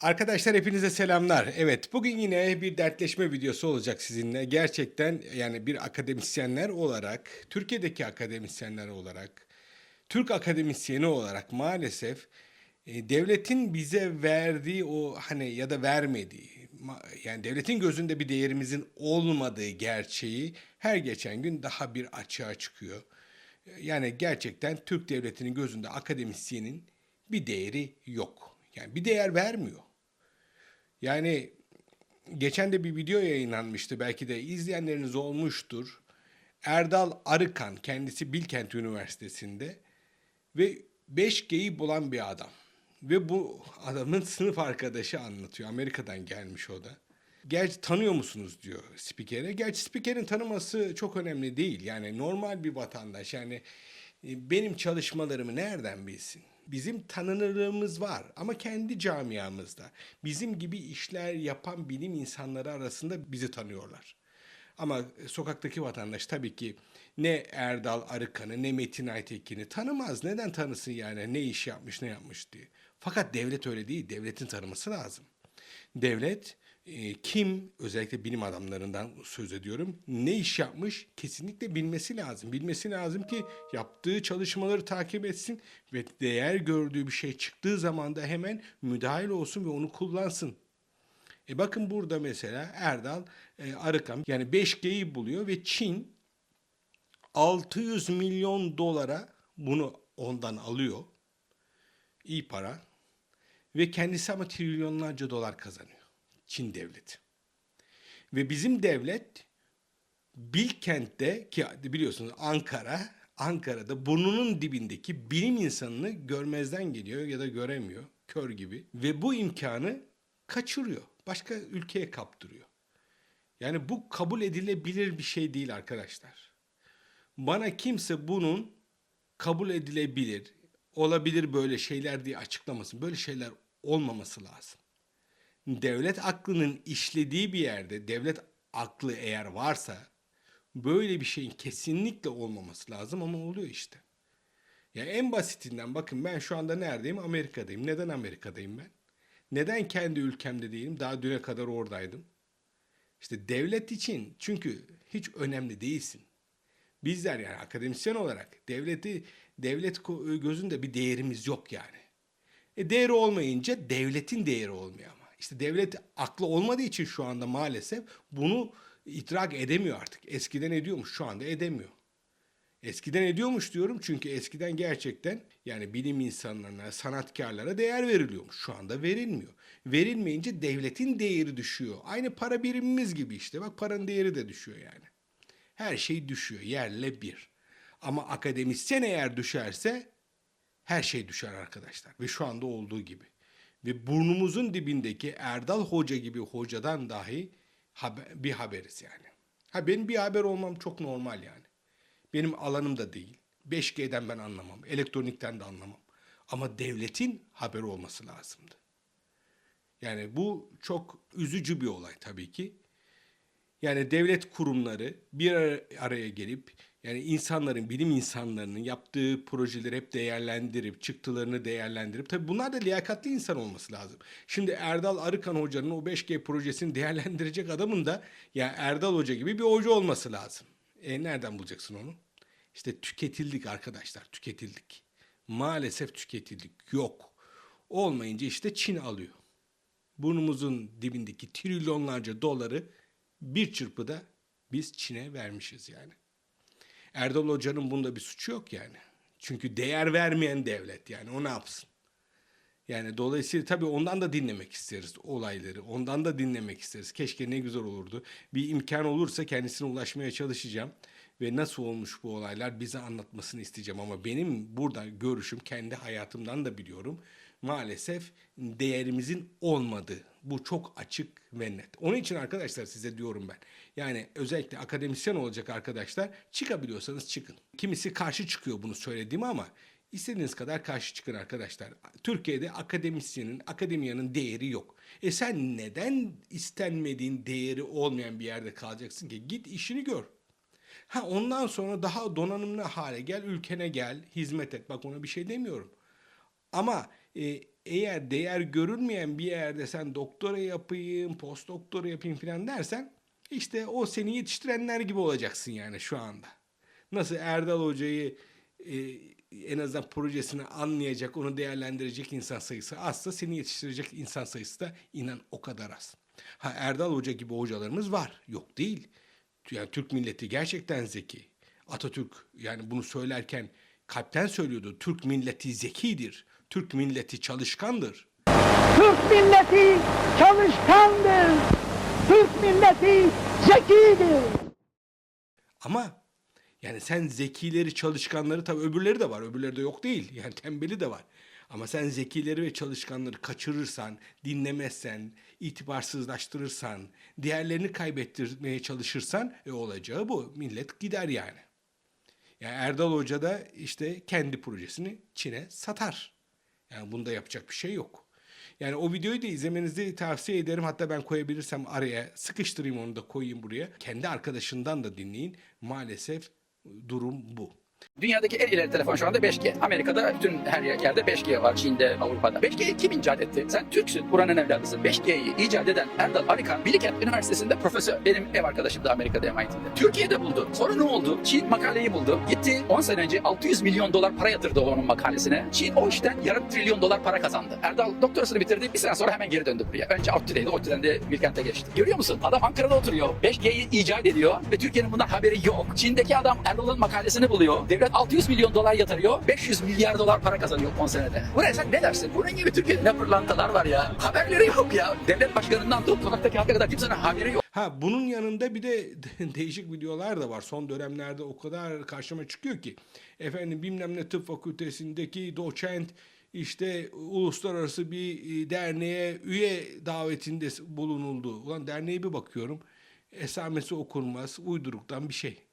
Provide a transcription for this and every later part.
Arkadaşlar hepinize selamlar. Evet bugün yine bir dertleşme videosu olacak sizinle. Gerçekten yani bir akademisyenler olarak, Türkiye'deki akademisyenler olarak, Türk akademisyeni olarak maalesef e, devletin bize verdiği o hani ya da vermediği yani devletin gözünde bir değerimizin olmadığı gerçeği her geçen gün daha bir açığa çıkıyor. Yani gerçekten Türk devletinin gözünde akademisyenin bir değeri yok. Yani bir değer vermiyor. Yani geçen de bir video yayınlanmıştı. Belki de izleyenleriniz olmuştur. Erdal Arıkan kendisi Bilkent Üniversitesi'nde ve 5G'yi bulan bir adam. Ve bu adamın sınıf arkadaşı anlatıyor. Amerika'dan gelmiş o da. Gerçi tanıyor musunuz diyor spikere. Gerçi spikerin tanıması çok önemli değil. Yani normal bir vatandaş yani e, benim çalışmalarımı nereden bilsin? Bizim tanınırlığımız var ama kendi camiamızda. Bizim gibi işler yapan bilim insanları arasında bizi tanıyorlar. Ama sokaktaki vatandaş tabii ki ne Erdal Arıkan'ı ne Metin Aytekin'i tanımaz. Neden tanısın yani ne iş yapmış ne yapmış diye. Fakat devlet öyle değil. Devletin tanıması lazım. Devlet e, kim özellikle bilim adamlarından söz ediyorum ne iş yapmış kesinlikle bilmesi lazım. Bilmesi lazım ki yaptığı çalışmaları takip etsin ve değer gördüğü bir şey çıktığı zaman da hemen müdahil olsun ve onu kullansın. E bakın burada mesela Erdal e, Arıkan yani 5G'yi buluyor ve Çin 600 milyon dolara bunu ondan alıyor. İyi para. Ve kendisi ama trilyonlarca dolar kazanıyor. Çin devleti. Ve bizim devlet Bilkent'te ki biliyorsunuz Ankara, Ankara'da burnunun dibindeki bilim insanını görmezden geliyor ya da göremiyor. Kör gibi. Ve bu imkanı kaçırıyor. Başka ülkeye kaptırıyor. Yani bu kabul edilebilir bir şey değil arkadaşlar. Bana kimse bunun kabul edilebilir, olabilir böyle şeyler diye açıklamasın. Böyle şeyler olmaması lazım. Devlet aklının işlediği bir yerde, devlet aklı eğer varsa böyle bir şeyin kesinlikle olmaması lazım ama oluyor işte. Ya en basitinden bakın ben şu anda neredeyim? Amerika'dayım. Neden Amerika'dayım ben? Neden kendi ülkemde değilim? Daha düne kadar oradaydım. İşte devlet için çünkü hiç önemli değilsin. Bizler yani akademisyen olarak devleti devlet gözünde bir değerimiz yok yani. E değeri olmayınca devletin değeri olmuyor. İşte devlet aklı olmadığı için şu anda maalesef bunu idrak edemiyor artık. Eskiden ediyormuş şu anda edemiyor. Eskiden ediyormuş diyorum çünkü eskiden gerçekten yani bilim insanlarına, sanatkarlara değer veriliyormuş. Şu anda verilmiyor. Verilmeyince devletin değeri düşüyor. Aynı para birimimiz gibi işte. Bak paranın değeri de düşüyor yani. Her şey düşüyor yerle bir. Ama akademisyen eğer düşerse her şey düşer arkadaşlar. Ve şu anda olduğu gibi. Ve burnumuzun dibindeki Erdal Hoca gibi hocadan dahi haber, bir haberiz yani. Ha benim bir haber olmam çok normal yani. Benim alanım da değil. 5G'den ben anlamam. Elektronikten de anlamam. Ama devletin haberi olması lazımdı. Yani bu çok üzücü bir olay tabii ki. Yani devlet kurumları bir ara- araya gelip yani insanların, bilim insanlarının yaptığı projeleri hep değerlendirip, çıktılarını değerlendirip tabii bunlar da liyakatli insan olması lazım. Şimdi Erdal Arıkan Hoca'nın o 5G projesini değerlendirecek adamın da ya Erdal Hoca gibi bir hoca olması lazım. E nereden bulacaksın onu? İşte tüketildik arkadaşlar, tüketildik. Maalesef tüketildik. Yok. Olmayınca işte Çin alıyor burnumuzun dibindeki trilyonlarca doları bir çırpıda biz Çin'e vermişiz yani. Erdal Hoca'nın bunda bir suçu yok yani. Çünkü değer vermeyen devlet yani o ne yapsın? Yani dolayısıyla tabii ondan da dinlemek isteriz olayları. Ondan da dinlemek isteriz. Keşke ne güzel olurdu. Bir imkan olursa kendisine ulaşmaya çalışacağım. Ve nasıl olmuş bu olaylar bize anlatmasını isteyeceğim. Ama benim burada görüşüm kendi hayatımdan da biliyorum. Maalesef değerimizin olmadığı. Bu çok açık ve net. Onun için arkadaşlar size diyorum ben. Yani özellikle akademisyen olacak arkadaşlar çıkabiliyorsanız çıkın. Kimisi karşı çıkıyor bunu söylediğimi ama İstediğiniz kadar karşı çıkın arkadaşlar. Türkiye'de akademisyenin, akademiyanın değeri yok. E sen neden istenmediğin değeri olmayan bir yerde kalacaksın ki? Git işini gör. Ha ondan sonra daha donanımlı hale gel, ülkene gel, hizmet et. Bak ona bir şey demiyorum. Ama e, eğer değer görülmeyen bir yerde sen doktora yapayım, post doktora yapayım falan dersen işte o seni yetiştirenler gibi olacaksın yani şu anda. Nasıl Erdal Hoca'yı e, en azından projesini anlayacak, onu değerlendirecek insan sayısı azsa seni yetiştirecek insan sayısı da inan o kadar az. Ha Erdal Hoca gibi hocalarımız var. Yok değil. Yani Türk milleti gerçekten zeki. Atatürk yani bunu söylerken kalpten söylüyordu. Türk milleti zekidir. Türk milleti çalışkandır. Türk milleti çalışkandır. Türk milleti zekidir. Ama yani sen zekileri, çalışkanları tabii öbürleri de var. Öbürleri de yok değil. Yani tembeli de var. Ama sen zekileri ve çalışkanları kaçırırsan, dinlemezsen, itibarsızlaştırırsan, diğerlerini kaybettirmeye çalışırsan e olacağı bu. Millet gider yani. Yani Erdal Hoca da işte kendi projesini Çin'e satar. Yani bunda yapacak bir şey yok. Yani o videoyu da izlemenizi tavsiye ederim. Hatta ben koyabilirsem araya sıkıştırayım onu da koyayım buraya. Kendi arkadaşından da dinleyin. Maalesef durum bu. Dünyadaki en ileri telefon şu anda 5G. Amerika'da bütün her yerde 5G var. Çin'de, Avrupa'da. 5G'yi kim icat etti? Sen Türksün, buranın evladısın. 5G'yi icat eden Erdal Arıkan, Bilkent Üniversitesi'nde profesör. Benim ev arkadaşım da Amerika'da MIT'de. Türkiye'de buldu. Sonra ne oldu? Çin makaleyi buldu. Gitti 10 sene önce 600 milyon dolar para yatırdı onun makalesine. Çin o işten yarım trilyon dolar para kazandı. Erdal doktorasını bitirdi. Bir sene sonra hemen geri döndü buraya. Önce ODTÜ'deydi. ODTÜ'den de Bilkent'e geçti. Görüyor musun? Adam Ankara'da oturuyor. 5G'yi icat ediyor ve Türkiye'nin bundan haberi yok. Çin'deki adam Erdal'ın makalesini buluyor. Devlet 600 milyon dolar yatırıyor. 500 milyar dolar para kazanıyor 10 senede. Buraya sen ne dersin? Bunun gibi Türkiye'de ne pırlantalar var ya. Haberleri yok ya. Devlet başkanından tut sokaktaki halka kadar kimsenin haberi yok. Ha bunun yanında bir de değişik videolar da var. Son dönemlerde o kadar karşıma çıkıyor ki. Efendim bilmem ne tıp fakültesindeki doçent işte uluslararası bir e, derneğe üye davetinde bulunuldu. Ulan derneğe bir bakıyorum. Esamesi okunmaz. Uyduruktan bir şey.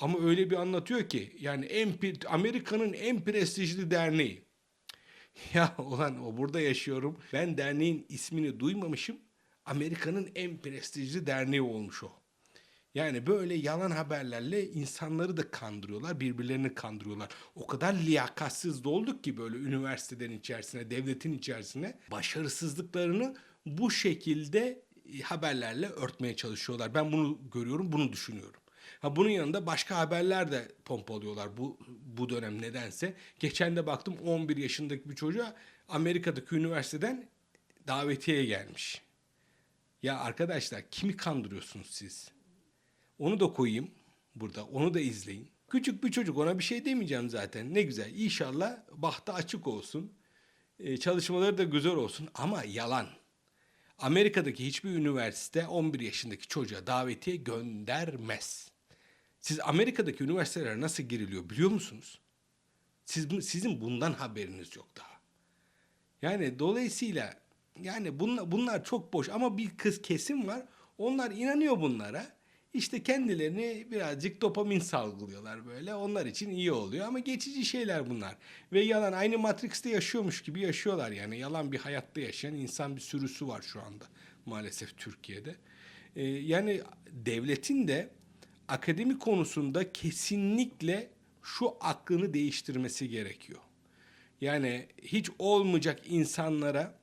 Ama öyle bir anlatıyor ki yani en Amerika'nın en prestijli derneği. Ya ulan o burada yaşıyorum. Ben derneğin ismini duymamışım. Amerika'nın en prestijli derneği olmuş o. Yani böyle yalan haberlerle insanları da kandırıyorlar, birbirlerini kandırıyorlar. O kadar liyakatsiz dolduk ki böyle üniversitelerin içerisine, devletin içerisine başarısızlıklarını bu şekilde e, haberlerle örtmeye çalışıyorlar. Ben bunu görüyorum, bunu düşünüyorum. Ha bunun yanında başka haberler de pompalıyorlar bu bu dönem nedense. Geçen de baktım 11 yaşındaki bir çocuğa Amerika'daki üniversiteden davetiye gelmiş. Ya arkadaşlar kimi kandırıyorsunuz siz? Onu da koyayım burada. Onu da izleyin. Küçük bir çocuk ona bir şey demeyeceğim zaten. Ne güzel. İnşallah bahtı açık olsun. Ee, çalışmaları da güzel olsun ama yalan. Amerika'daki hiçbir üniversite 11 yaşındaki çocuğa davetiye göndermez. Siz Amerika'daki üniversitelere nasıl giriliyor biliyor musunuz? Siz, sizin bundan haberiniz yok daha. Yani dolayısıyla yani bunlar, bunlar çok boş ama bir kız kesim var. Onlar inanıyor bunlara. İşte kendilerini birazcık dopamin salgılıyorlar böyle. Onlar için iyi oluyor ama geçici şeyler bunlar. Ve yalan aynı Matrix'te yaşıyormuş gibi yaşıyorlar yani. Yalan bir hayatta yaşayan insan bir sürüsü var şu anda maalesef Türkiye'de. Ee, yani devletin de akademi konusunda kesinlikle şu aklını değiştirmesi gerekiyor. Yani hiç olmayacak insanlara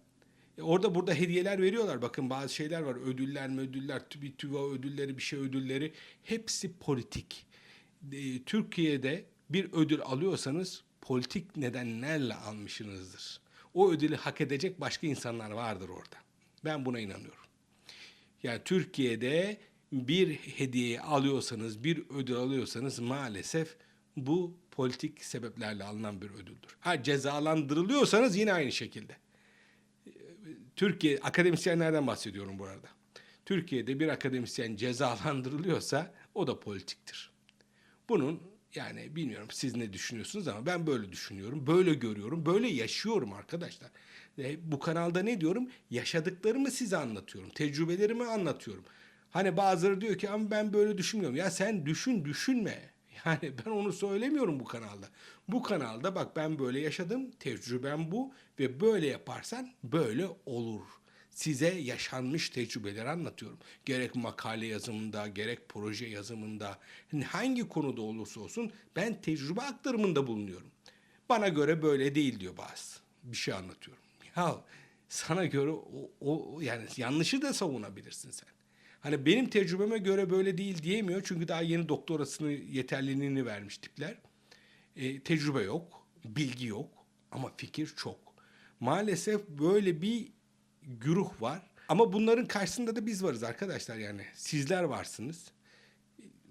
e, orada burada hediyeler veriyorlar. Bakın bazı şeyler var. Ödüller, ödüller, bir tüva ödülleri, bir şey ödülleri. Hepsi politik. E, Türkiye'de bir ödül alıyorsanız politik nedenlerle almışsınızdır. O ödülü hak edecek başka insanlar vardır orada. Ben buna inanıyorum. Yani Türkiye'de bir hediye alıyorsanız, bir ödül alıyorsanız maalesef bu politik sebeplerle alınan bir ödüldür. Ha cezalandırılıyorsanız yine aynı şekilde. Türkiye akademisyenlerden bahsediyorum bu arada. Türkiye'de bir akademisyen cezalandırılıyorsa o da politiktir. Bunun yani bilmiyorum siz ne düşünüyorsunuz ama ben böyle düşünüyorum, böyle görüyorum, böyle yaşıyorum arkadaşlar. E, bu kanalda ne diyorum? Yaşadıklarımı size anlatıyorum, tecrübelerimi anlatıyorum. Hani bazıları diyor ki ama ben böyle düşünmüyorum. Ya sen düşün düşünme. Yani ben onu söylemiyorum bu kanalda. Bu kanalda bak ben böyle yaşadım, tecrübem bu ve böyle yaparsan böyle olur. Size yaşanmış tecrübeleri anlatıyorum. Gerek makale yazımında, gerek proje yazımında, hangi konuda olursa olsun ben tecrübe aktarımında bulunuyorum. Bana göre böyle değil diyor bazı. Bir şey anlatıyorum. Ya sana göre o, o yani yanlışı da savunabilirsin sen. Hani benim tecrübeme göre böyle değil diyemiyor çünkü daha yeni doktorasını yeterliliğini vermiş tipler. E, tecrübe yok, bilgi yok ama fikir çok. Maalesef böyle bir güruh var. Ama bunların karşısında da biz varız arkadaşlar yani. Sizler varsınız.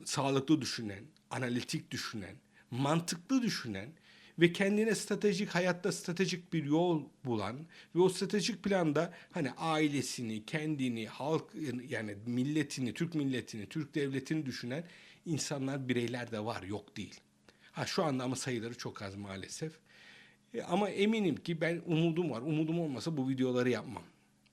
Sağlıklı düşünen, analitik düşünen, mantıklı düşünen ve kendine stratejik hayatta stratejik bir yol bulan ve o stratejik planda hani ailesini, kendini, halk yani milletini, Türk milletini, Türk devletini düşünen insanlar, bireyler de var, yok değil. Ha şu anda ama sayıları çok az maalesef. E, ama eminim ki ben umudum var. Umudum olmasa bu videoları yapmam.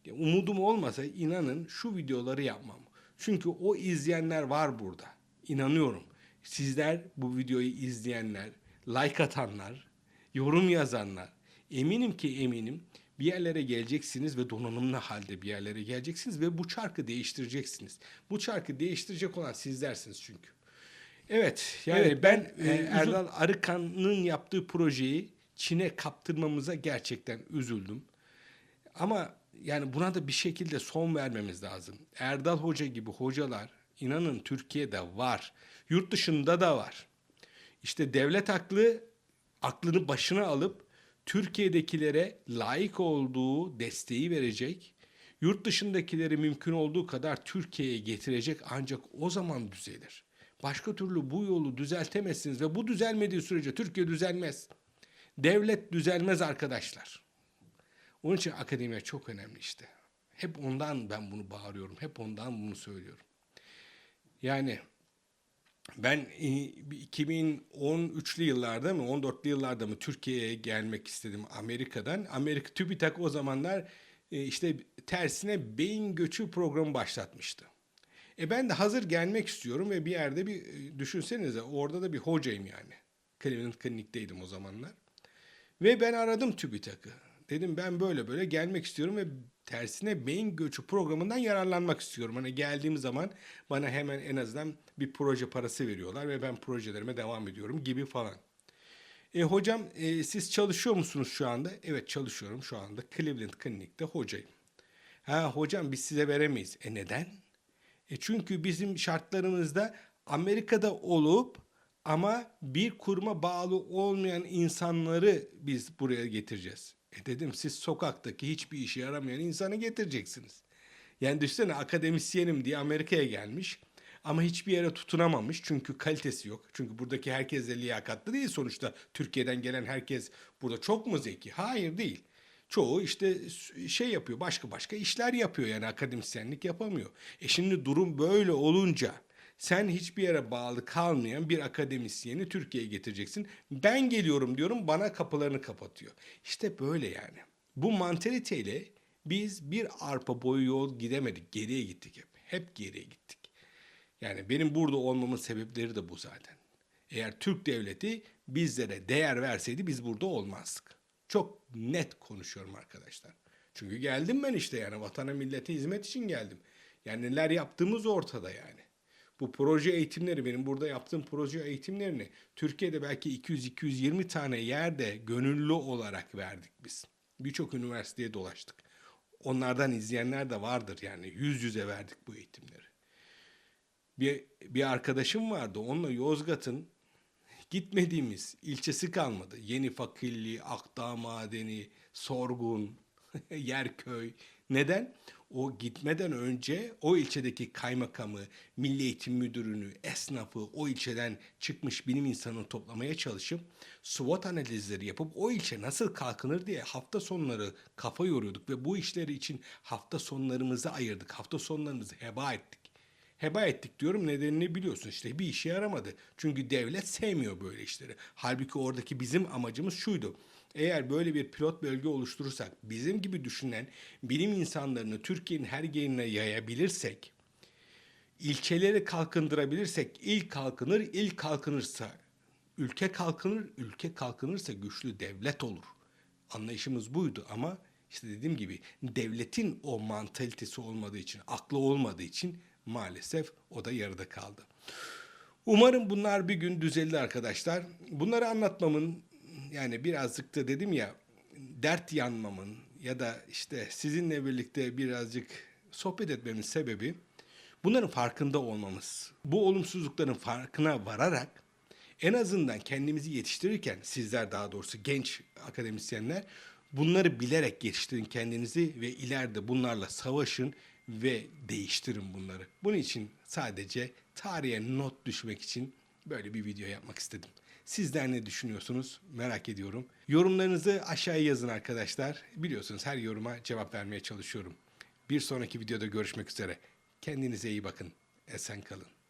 Ya, umudum olmasa inanın şu videoları yapmam. Çünkü o izleyenler var burada. İnanıyorum. Sizler bu videoyu izleyenler, like atanlar, yorum yazanlar eminim ki eminim bir yerlere geleceksiniz ve donanımlı halde bir yerlere geleceksiniz ve bu çarkı değiştireceksiniz. Bu çarkı değiştirecek olan sizlersiniz çünkü. Evet yani Evet, ben, e, e, Erdal Arıkan'ın yaptığı projeyi Çin'e kaptırmamıza gerçekten üzüldüm. Ama yani buna da bir şekilde son vermemiz lazım. Erdal Hoca gibi hocalar inanın Türkiye'de var. Yurt dışında da var. İşte devlet aklı aklını başına alıp Türkiye'dekilere layık olduğu desteği verecek. Yurt dışındakileri mümkün olduğu kadar Türkiye'ye getirecek ancak o zaman düzelir. Başka türlü bu yolu düzeltemezsiniz ve bu düzelmediği sürece Türkiye düzelmez. Devlet düzelmez arkadaşlar. Onun için akademiye çok önemli işte. Hep ondan ben bunu bağırıyorum. Hep ondan bunu söylüyorum. Yani ben e, 2013'lü yıllarda mı 14'lü yıllarda mı Türkiye'ye gelmek istedim Amerika'dan. Amerika TÜBİTAK o zamanlar e, işte tersine beyin göçü programı başlatmıştı. E ben de hazır gelmek istiyorum ve bir yerde bir e, düşünsenize orada da bir hocayım yani. Cleveland Klinik'teydim o zamanlar. Ve ben aradım TÜBİTAK'ı. Dedim ben böyle böyle gelmek istiyorum ve tersine beyin göçü programından yararlanmak istiyorum. Hani geldiğim zaman bana hemen en azından bir proje parası veriyorlar ve ben projelerime devam ediyorum gibi falan. E, hocam e, siz çalışıyor musunuz şu anda? Evet çalışıyorum şu anda Cleveland Klinik'te hocayım. Ha hocam biz size veremeyiz. E neden? E çünkü bizim şartlarımızda Amerika'da olup ama bir kuruma bağlı olmayan insanları biz buraya getireceğiz. E dedim siz sokaktaki hiçbir işe yaramayan insanı getireceksiniz. Yani düşünsene akademisyenim diye Amerika'ya gelmiş ama hiçbir yere tutunamamış çünkü kalitesi yok. Çünkü buradaki herkes de liyakatlı değil sonuçta. Türkiye'den gelen herkes burada çok mu zeki? Hayır değil. Çoğu işte şey yapıyor, başka başka işler yapıyor yani akademisyenlik yapamıyor. E şimdi durum böyle olunca sen hiçbir yere bağlı kalmayan bir akademisyeni Türkiye'ye getireceksin. Ben geliyorum diyorum bana kapılarını kapatıyor. İşte böyle yani. Bu mantaliteyle biz bir arpa boyu yol gidemedik. Geriye gittik hep. Hep geriye gittik. Yani benim burada olmamın sebepleri de bu zaten. Eğer Türk devleti bizlere değer verseydi biz burada olmazdık. Çok net konuşuyorum arkadaşlar. Çünkü geldim ben işte yani vatana millete hizmet için geldim. Yani neler yaptığımız ortada yani. Bu proje eğitimleri benim burada yaptığım proje eğitimlerini Türkiye'de belki 200-220 tane yerde gönüllü olarak verdik biz. Birçok üniversiteye dolaştık. Onlardan izleyenler de vardır yani yüz yüze verdik bu eğitimleri. Bir, bir arkadaşım vardı onunla Yozgat'ın gitmediğimiz ilçesi kalmadı. Yeni Fakilli, Akdağ Madeni, Sorgun, Yerköy. Neden? O gitmeden önce o ilçedeki kaymakamı, milli eğitim müdürünü, esnafı, o ilçeden çıkmış bilim insanını toplamaya çalışıp SWOT analizleri yapıp o ilçe nasıl kalkınır diye hafta sonları kafa yoruyorduk ve bu işleri için hafta sonlarımızı ayırdık. Hafta sonlarımızı heba ettik. Heba ettik diyorum nedenini biliyorsun işte bir işe yaramadı. Çünkü devlet sevmiyor böyle işleri. Halbuki oradaki bizim amacımız şuydu. Eğer böyle bir pilot bölge oluşturursak bizim gibi düşünen bilim insanlarını Türkiye'nin her yerine yayabilirsek ilçeleri kalkındırabilirsek ilk kalkınır, ilk kalkınırsa ülke kalkınır, ülke kalkınırsa güçlü devlet olur. Anlayışımız buydu ama işte dediğim gibi devletin o mantalitesi olmadığı için, aklı olmadığı için maalesef o da yarıda kaldı. Umarım bunlar bir gün düzelir arkadaşlar. Bunları anlatmamın yani birazcık da dedim ya dert yanmamın ya da işte sizinle birlikte birazcık sohbet etmemin sebebi bunların farkında olmamız. Bu olumsuzlukların farkına vararak en azından kendimizi yetiştirirken sizler daha doğrusu genç akademisyenler bunları bilerek yetiştirin kendinizi ve ileride bunlarla savaşın ve değiştirin bunları. Bunun için sadece tarihe not düşmek için böyle bir video yapmak istedim. Sizler ne düşünüyorsunuz merak ediyorum. Yorumlarınızı aşağıya yazın arkadaşlar. Biliyorsunuz her yoruma cevap vermeye çalışıyorum. Bir sonraki videoda görüşmek üzere. Kendinize iyi bakın. Esen kalın.